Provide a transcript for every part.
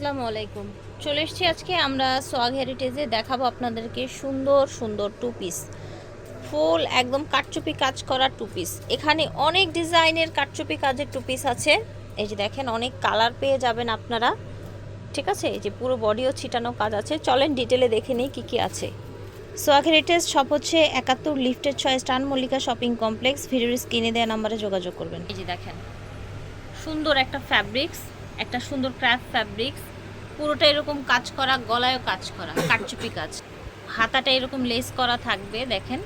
আসসালামু আলাইকুম। চলে এসেছি আজকে, আমরা সোয়াগ হেরিটেজে দেখাবো আপনাদেরকে সুন্দর সুন্দর টু পিস ফুল একদম কাটচুপি কাজ করা টু পিস এখানে অনেক ডিজাইনের কাটচুপি কাজের টু পিস আছে। এই যে দেখেন, অনেক কালার পেয়ে যাবেন আপনারা। ঠিক আছে? এই যে পুরো বডিও ছিটানো কাজ আছে। চলেন ডিটেলে দেখে নিই কী কী আছে। সোয়াগ হেরিটেজ শপ হচ্ছে একাত্তর লিফটের ছয় স্টান মল্লিকা শপিং কমপ্লেক্স ভিডিওর স্ক্রিনে দেওয়া নাম্বারে যোগাযোগ করবেন। এই যে দেখেন, সুন্দর একটা ফ্যাব্রিক্স একটা সুন্দর ক্র্যাফট ফ্যাব্রিক্স পুরোটা এরকম কাজ করা, গলায়ও কাজ করা কাটচুপি কাজ। হাতাটা এরকম লেস করা থাকবে, দেখেন।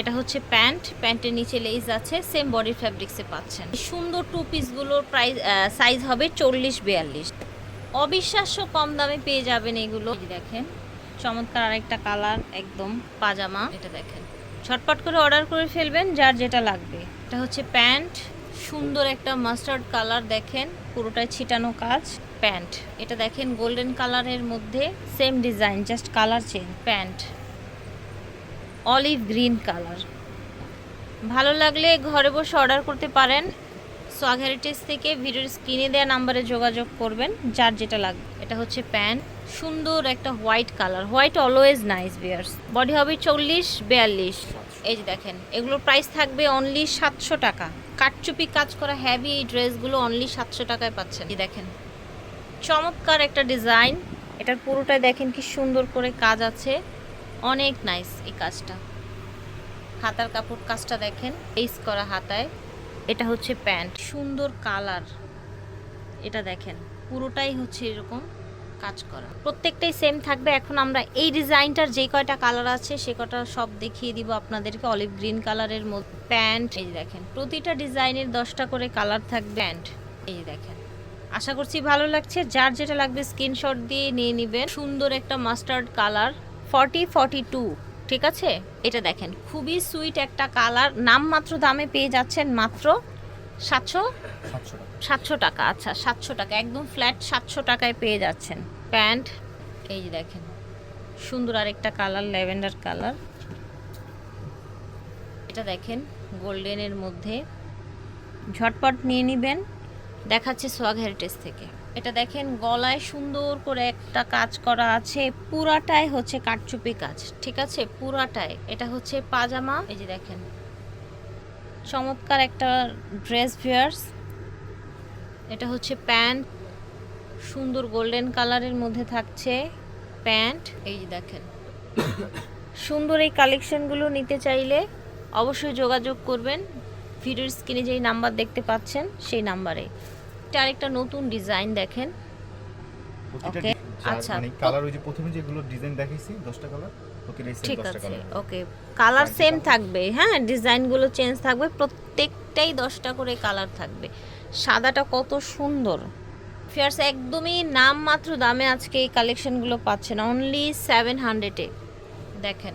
এটা হচ্ছে প্যান্ট, প্যান্টের নিচে লেস আছে সেম বডি ফ্যাব্রিক্সে পাচ্ছেন। সুন্দর টু পিসগুলোর প্রাইস সাইজ হবে চল্লিশ বিয়াল্লিশ। অবিশ্বাস্য কম দামে পেয়ে যাবেন এগুলো। দেখেন, চমৎকার আরেকটা কালার একদম পাজামা। এটা দেখেন ছটপট করে অর্ডার করে ফেলবেন, যার যেটা লাগবে। এটা হচ্ছে প্যান্ট সুন্দর একটা মাস্টার্ড কালার দেখেন, পুরোটাই ছিটানো কাজ, প্যান্ট। এটা দেখেন গোল্ডেন কালারের মধ্যে, same design, just colour change, pant. Olive green colour. ভালো লাগলে ঘরে বসে অর্ডার করতে পারেন। সোয়াগ হেরিটেজ থেকে ভিডিওর স্ক্রিনে দেওয়া নাম্বারে যোগাযোগ করবেন, যার যেটা লাগবে এটা হচ্ছে প্যান্ট। সুন্দর একটা white colour, white always nice bears. Body হবে চল্লিশ, বিয়াল্লিশ। এই যে দেখেন এগুলোর প্রাইস থাকবে অনলি সাতশো টাকা। কাটচুপি কাজ করা হ্যাভি এই ড্রেসগুলো অনলি সাতশো টাকায় পাচ্ছেন। এই দেখেন, চমৎকার একটা ডিজাইন এটার পুরোটাই দেখেন কি সুন্দর করে কাজ আছে। অনেক নাইস এই কাজটা। হাতার কাপড় কাজটা দেখেন এইস করা হাতায়। এটা হচ্ছে প্যান্ট, সুন্দর কালার এটা দেখেন, পুরোটাই হচ্ছে এরকম। কাজ করা। প্রত্যেকটাই সেম থাকবে। এখন আমরা এই ডিজাইনটার যে কয়টা কালার আছে, সে কটা সব দেখিয়ে দিব আপনাদেরকে। অলিভ গ্রিন কালারের মধ্যে প্যান্ট, এই দেখেন। প্রতিটা ডিজাইনের দশটা করে কালার থাকবে প্যান্ট, এই দেখেন। আশা করছি ভালো লাগছে। যার যেটা লাগবে স্ক্রিনশট দিয়ে নিয়ে নেবেন। সুন্দর একটা mustard colour forty forty two ঠিক আছে? এটা দেখেন, খুবই সুইট একটা কালার নামমাত্র দামে পেয়ে যাচ্ছেন মাত্র সাতশো? সাতশো টাকা। আচ্ছা সাতশো টাকা। একদম ফ্ল্যাট সাতশো টাকায় পেয়ে যাচ্ছেন। প্যান্ট এই যে দেখেন সুন্দর আরেকটা কালার ল্যাভেন্ডার কালার। এটা দেখেন গোল্ডেনের মধ্যে। ঝটপট নিয়ে নেবেন। দেখাচ্ছে সোয়াগ হেরিটেজ থেকে। এটা দেখেন গলায় সুন্দর করে একটা কাজ করা আছে। পুরাটাই হচ্ছে কাটচুপি কাজ ঠিক আছে? পুরাটাই। এটা হচ্ছে পাজামা। এই যে দেখেন চমৎকার একটা ড্রেস ভিয়ার্স এটা হচ্ছে প্যান্ট। সুন্দর গোল্ডেন কালারের মধ্যে থাকছে প্যান্ট। এই দেখেন। সুন্দর এই কালেকশনগুলো নিতে চাইলে অবশ্যই যোগাযোগ করবেন। ভিডিওর স্ক্রিনে যেই নাম্বার দেখতে পাচ্ছেন সেই নাম্বারে। এটা আরেকটা নতুন ডিজাইন দেখেন। যার আচ্ছা। মানে কালার ওই যে প্রথমে যেগুলো ডিজাইন দেখাইছি দশটা কালার প্রতিটাই সেম ঠিক আছে ওকে কালার সেম থাকবে হ্যাঁ ডিজাইনগুলো চেঞ্জ থাকবে প্রত্যেকটাই দশটা করে কালার থাকবে। সাদাটা কত সুন্দর। ফিয়ার্স একদমই নামমাত্র দামে আজকে এই কালেকশনগুলো পাচ্ছেন অনলি সেভেন হান্ড্রেডে দেখেন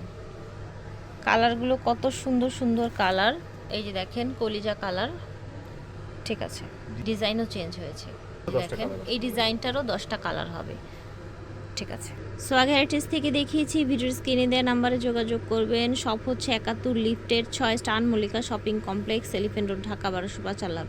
কালারগুলো কত সুন্দর সুন্দর কালার এই যে দেখেন কলিজা কালার ঠিক আছে ডিজাইনও চেঞ্জ হয়েছে। দেখেন এই ডিজাইনটারও দশটা কালার হবে। ঠিক আছে। সো আগে হেরিটেজ থেকে দেখিয়েছি, ভিডিওর স্ক্রিনে দেওয়া নাম্বারে যোগাযোগ করবেন। সব হচ্ছে একাত্তর লিফটের ছয়, স্টান, Mallika shopping complex elephant road Dhaka, বারোশো পাঁচ আল্লাহ